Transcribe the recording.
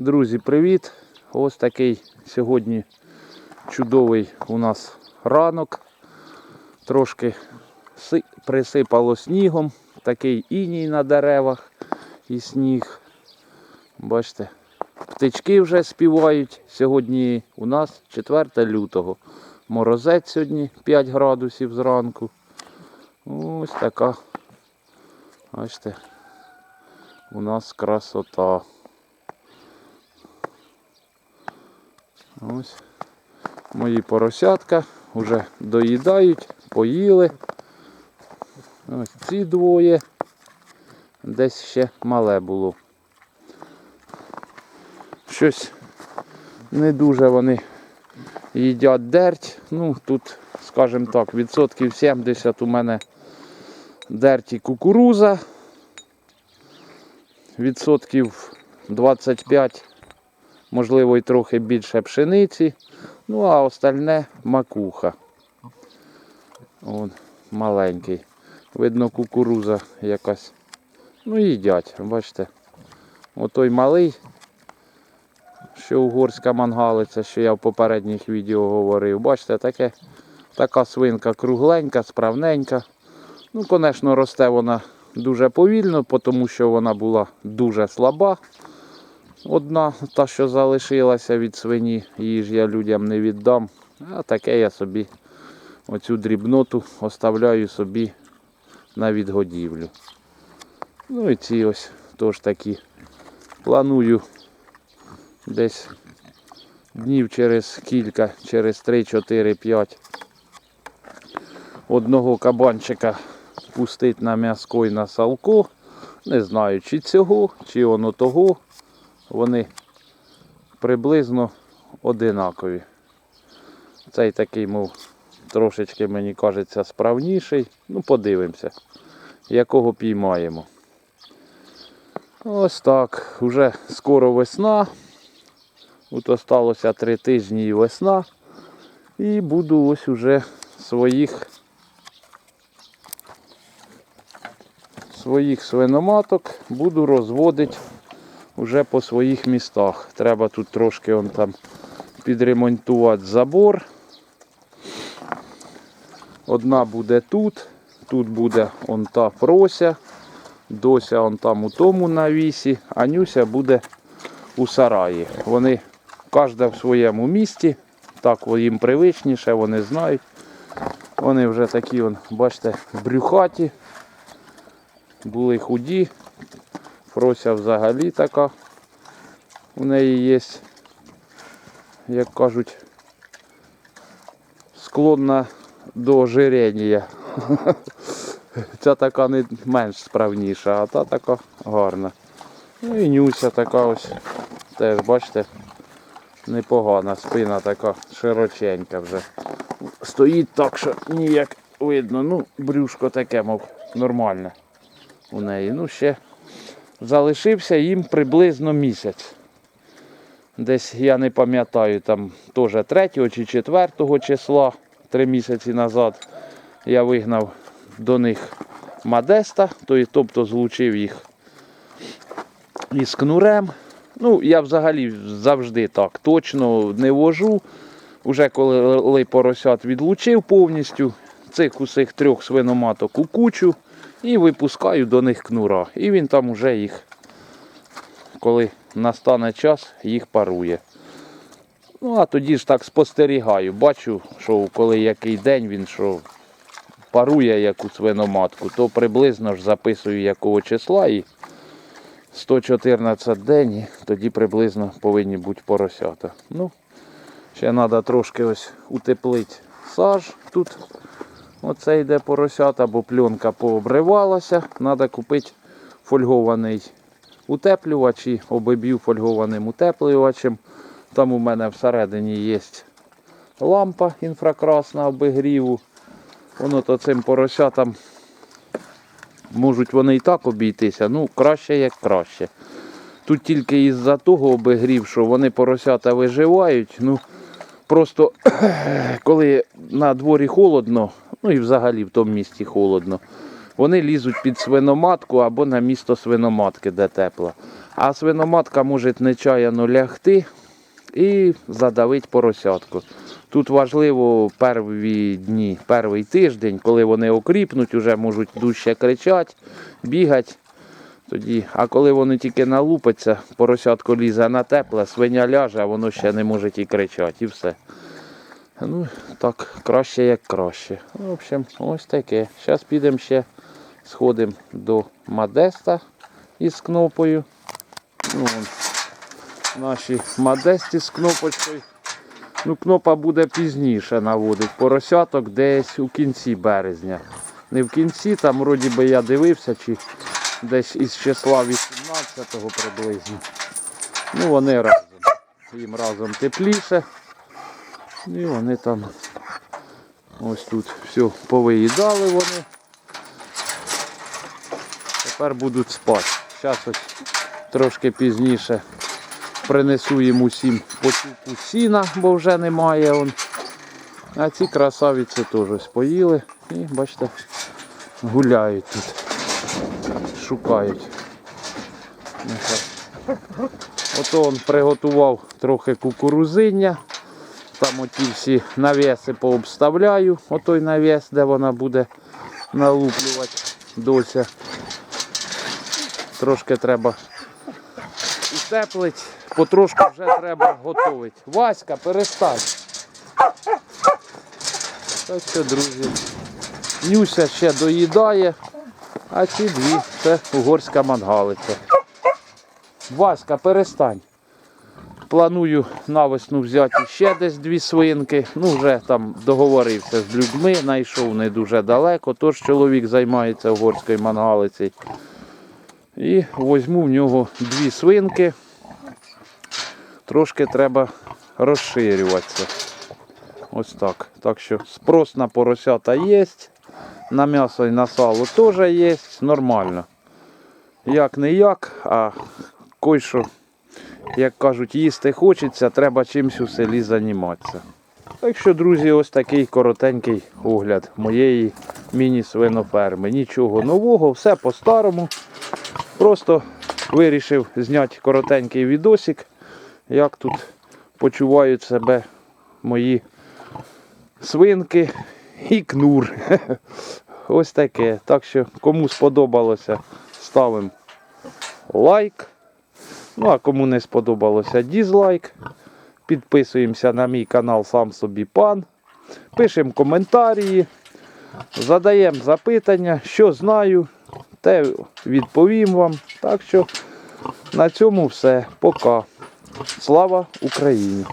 Друзі, привіт! Ось такий сьогодні чудовий у нас ранок. Трошки присипало снігом, такий іній на деревах і сніг. Бачите, птички вже співають. Сьогодні у нас 4 лютого. Морозець сьогодні 5 градусів зранку. Ось така. Бачите, у нас красота. Ось мої поросятка вже доїдають, поїли. Ось ці двоє. Десь ще мале було. Щось не дуже вони їдять дерть. Ну, тут, скажімо так, відсотків 70 у мене дерті кукуруза. Відсотків 25 можливо і трохи більше пшениці. Ну, а остальне макуха. Вон, маленький. Видно, кукуруза якась. Ну, їдять, бачите. Отой малий, що угорська мангалиця, що я в попередніх відео говорив. Бачите, таке, така свинка кругленька, справненька. Ну, звісно, росте вона дуже повільно, тому що вона була дуже слаба. Одна, та, що залишилася від свині, її ж я людям не віддам. А таке я собі оцю дрібноту оставляю собі на відгодівлю. Ну і ці ось теж такі. Планую десь днів через кілька, через 3, 4, 5 одного кабанчика пустить на м'яско і на салко. Не знаю, чи цього, чи воно того вони приблизно одинакові. Цей такий, мов, трошечки, мені кажеться, справніший. Ну, подивимося, якого піймаємо. Ось так. Уже скоро весна. Тут осталося три тижні і весна. І буду ось уже своїх своїх свиноматок буду розводити вже по своїх містах. Треба тут трошки он там підремонтувати забор. Одна буде тут, тут буде он та прося, дося он там у тому навісі, а Нюся буде у сараї. Вони кожна в своєму місті, так їм привичніше, вони знають. Вони вже такі, он, бачите, брюхаті, були худі, Фрося взагалі така. У неї є, як кажуть, склонна до ожирення. Ця така не менш справніша, а та така гарна. Ну і нюся така ось. Теж, бачите, непогана спина така широченька вже. Стоїть так, що ніяк видно. Ну, брюшко таке, мов нормальне у неї. Ну, ще залишився їм приблизно місяць. Десь я не пам'ятаю, там теж 3 чи 4 числа, три місяці назад, я вигнав до них Мадеста, тобто злучив їх із кнурем. Ну, я взагалі завжди так точно не вожу. Уже коли поросят відлучив повністю, цих усіх трьох свиноматок у кучу і випускаю до них кнура. І він там уже їх, коли настане час, їх парує. Ну, а тоді ж так спостерігаю. Бачу, що коли який день він що парує яку свиноматку, то приблизно ж записую якого числа і 114 день, і тоді приблизно повинні бути поросята. Ну, ще треба трошки ось утеплити саж тут. Оце йде поросята, бо пленка пообривалася. Треба купити фольгований утеплювач і обиб'ю фольгованим утеплювачем. Там у мене всередині є лампа інфракрасна обігріву. Воно то цим поросятам можуть вони і так обійтися, ну краще як краще. Тут тільки із-за того обігрів, що вони поросята виживають. Ну просто коли на дворі холодно, ну і взагалі в тому місті холодно, вони лізуть під свиноматку або на місто свиноматки, де тепло. А свиноматка може нечаяно лягти і задавить поросятку. Тут важливо перві дні, перший тиждень, коли вони окріпнуть, вже можуть дужче кричати, бігати. Тоді, а коли вони тільки налупаться, поросятко лізе на тепле, свиня ляже, а воно ще не може і кричати, і все. Ну, так, краще як краще. Ну, В общем, ось таке. Зараз підемо ще, сходимо до Модеста із кнопою. Ну, вон, наші Модесті з кнопочкою. Ну, кнопа буде пізніше наводить. Поросяток десь у кінці березня. Не в кінці, там вроді би я дивився, чи десь із числа 18-го приблизно. Ну, вони разом. Їм разом тепліше. І вони там ось тут все повиїдали вони. Тепер будуть спати. Зараз ось трошки пізніше принесу їм усім потюку сіна, бо вже немає. Он. А ці красавиці теж поїли і бачите, гуляють тут, шукають. Ото он приготував трохи кукурузиння. Там оті всі навіси пообставляю, отой навіс, де вона буде налуплювати дося. Трошки треба утеплить, потрошку вже треба готувати. Васька, перестань. Так що, друзі, Нюся ще доїдає, а ці дві це угорська мангалиця. Васька, перестань. Планую навесну взяти ще десь дві свинки. Ну, вже там договорився з людьми, знайшов не дуже далеко, тож чоловік займається угорською мангалицею. І візьму в нього дві свинки. Трошки треба розширюватися. Ось так. Так що спрос на поросята є. На м'ясо і на сало теж є. Нормально. Як не як, а кой-що, як кажуть, їсти хочеться, треба чимось у селі займатися. Так що, друзі, ось такий коротенький огляд моєї міні-свиноферми. Нічого нового, все по-старому. Просто вирішив зняти коротенький відосик, як тут почувають себе мої свинки і кнур. Ось таке. Так що, кому сподобалося, ставимо лайк. Ну а кому не сподобалося, дізлайк. Підписуємося на мій канал Сам собі пан. Пишемо коментарі, задаємо запитання, що знаю, те відповім вам. Так що на цьому все. Пока. Слава Україні!